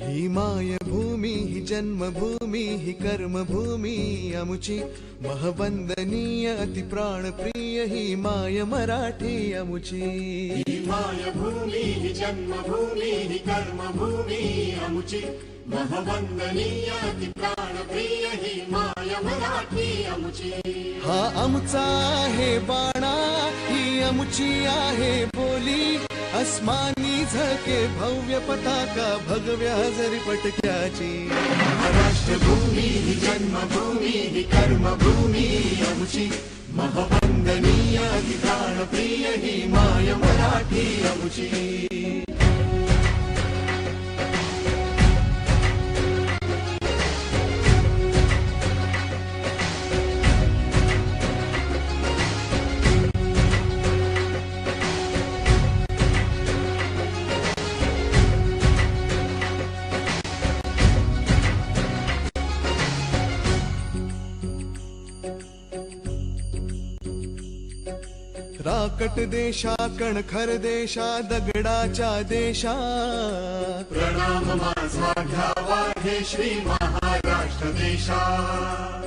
ही मायभूमी ही जन्मभूमी ही कर्मभूमी अमुची। महवंदनीय अति प्राणप्रिय ही माय मराठी अमुची। ही मायभूमी ही जन्मभूमी ही कर्मभूमी अमुची। महवंदनीय अति प्राणप्रिय ही माय मराठी अमुची। हा आमचा आहे बाणा ही अमुची आहे बोली। अस्मानी झळके भव्य पताका भगव्या हजरी पटक्याची। महाराष्ट्रभूमी ही जन्मभूमी ही कर्मभूमी अमुची। प्राणप्रिय ही माय मराठी अमुची राकट देशा कणखर देशा दगडाच्या देशा. प्रणाम माझा घ्यावा हे श्री महाराष्ट्र देशा.